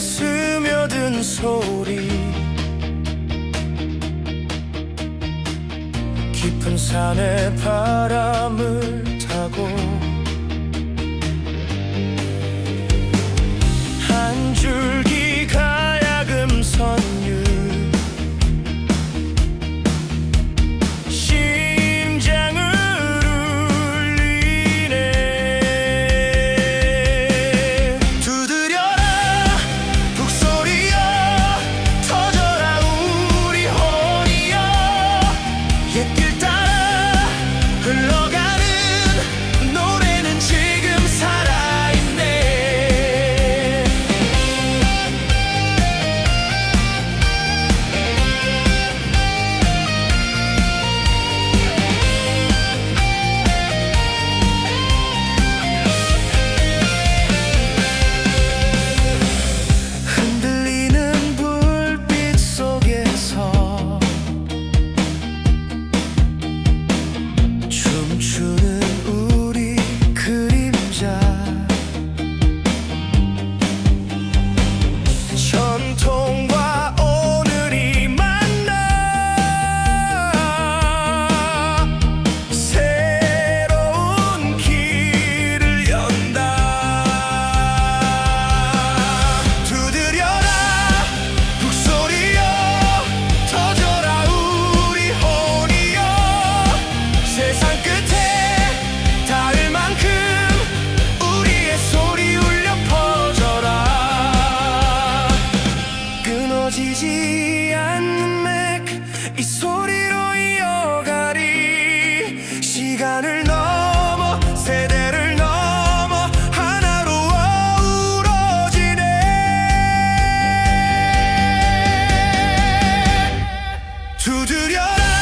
스며든 소리. 깊은 산의 바람을 지지 않는 맥이 소리로 이어가리. 시간을 넘어 세대를 넘어 하나로 어우러지네. 두드려라.